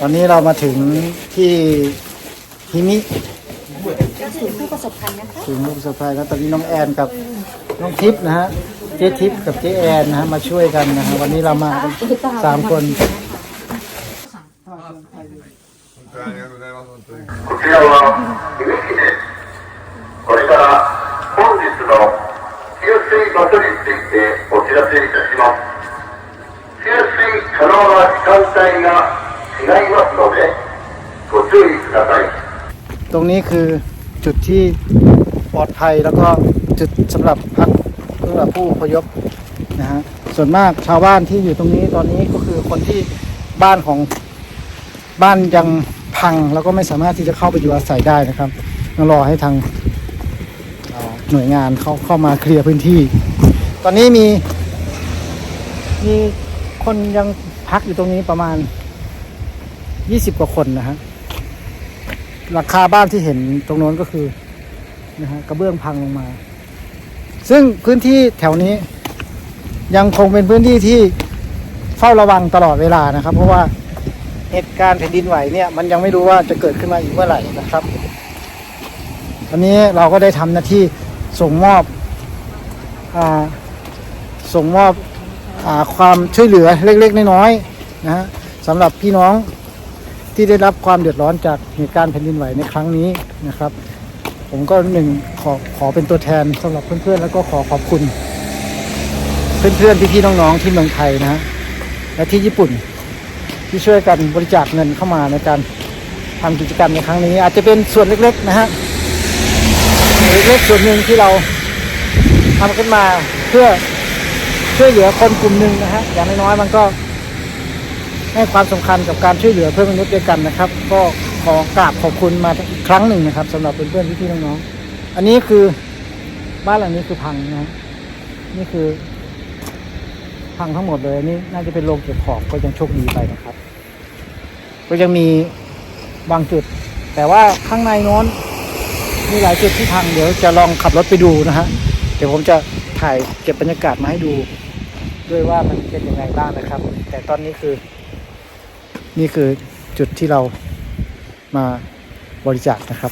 ตอนนี้เรามาถึงที่ฮิมิ ก็ถึงผู้ประสบภัยนะคะ ถึงลูกสะพายแล้วตอนนี้น้องแอนกับน้องทิพย์นะฮะเจ๊ทิพย์กับเจ๊แอนนะฮะมาช่วยกันนะฮะวันนี้เรามากันสามคน ありがとうございます、本当に。こちらは姫路です。これから本日の給水場所についてお知らせいたします。 給水可能な時間帯が違いますので、ご注意ください。 ตรงนี้คือจุดที่ปลอดภัยแล้วก็จุดสำหรับพักสำหรับผู้อพยพนะฮะส่วนมากชาวบ้านที่อยู่ตรงนี้ตอนนี้ก็คือคนที่บ้านของบ้านยังพังแล้วก็ไม่สามารถที่จะเข้าไปอยู่อาศัยได้นะครับต้องรอให้ทางเอ่อหน่วยงานเข้าเข้ามาเคลียร์พื้นที่ ตอนนี้มีมี คนยังพักอยู่ตรงนี้ประมาณ20กว่าคนนะฮะหลังคาบ้านที่เห็นตรงโน้นก็คือนะฮะกระเบื้องพังลงมา ซึ่งพื้นที่แถวนี้ยังคงเป็นพื้นที่ที่เฝ้าระวังตลอดเวลานะครับ เพราะว่าเหตุการณ์แผ่นดินไหวเนี่ย มันยังไม่รู้ว่าจะเกิดขึ้นมาอีกเมื่อไหร่นะครับวันนี้เราก็ได้ทำหน้าที่ส่งมอบอาส่งมอบ ความช่วยเหลือเล็กๆน้อยๆนะฮะสำหรับพี่น้องที่ได้รับความเดือดร้อนจากเหตุการณ์แผ่นดินไหวในครั้งนี้นะครับ ผมก็หนึ่งขอขอเป็นตัวแทนสำหรับเพื่อนๆแล้วก็ขอขอบคุณ เพื่อนๆพี่ๆน้องๆที่เมืองไทยนะฮะและที่ญี่ปุ่นที่ช่วยกันบริจาคเงินเข้ามาในการทำกิจกรรมในครั้งนี้ อาจจะเป็นส่วนเล็กๆนะฮะเล็กๆส่วนหนึ่งที่เราทำขึ้นมาเพื่อ ช่วยเหลือคนกลุ่มหนึ่งนะฮะอย่างน้อยๆมันก็ ให้ความสำคัญกับการช่วยเหลือเพื่อนมนุษย์ด้วยกันนะครับ ก็ขอกราบขอบคุณมาอีกครั้งหนึ่งนะครับสำหรับเพื่อนๆพี่ๆน้องๆอันนี้คือบ้านหลังนี้คือพังนะฮะนี่คือ พังทั้งหมดเลยนี่น่าจะเป็นโรงเก็บของก็ยังโชคดีไปนะครับ ก็ยังมีบางจุด แต่ว่าข้างในโน้นมีหลายจุดที่พังเดี๋ยวจะลองขับรถไปดูนะฮะเดี๋ยวผมจะถ่ายเก็บบรรยากาศมาให้ดู ด้วยว่ามันเป็นยังไงบ้างนะครับ แต่ตอนนี้คือ นี่คือจุดที่เรามาบริจาคนะครับ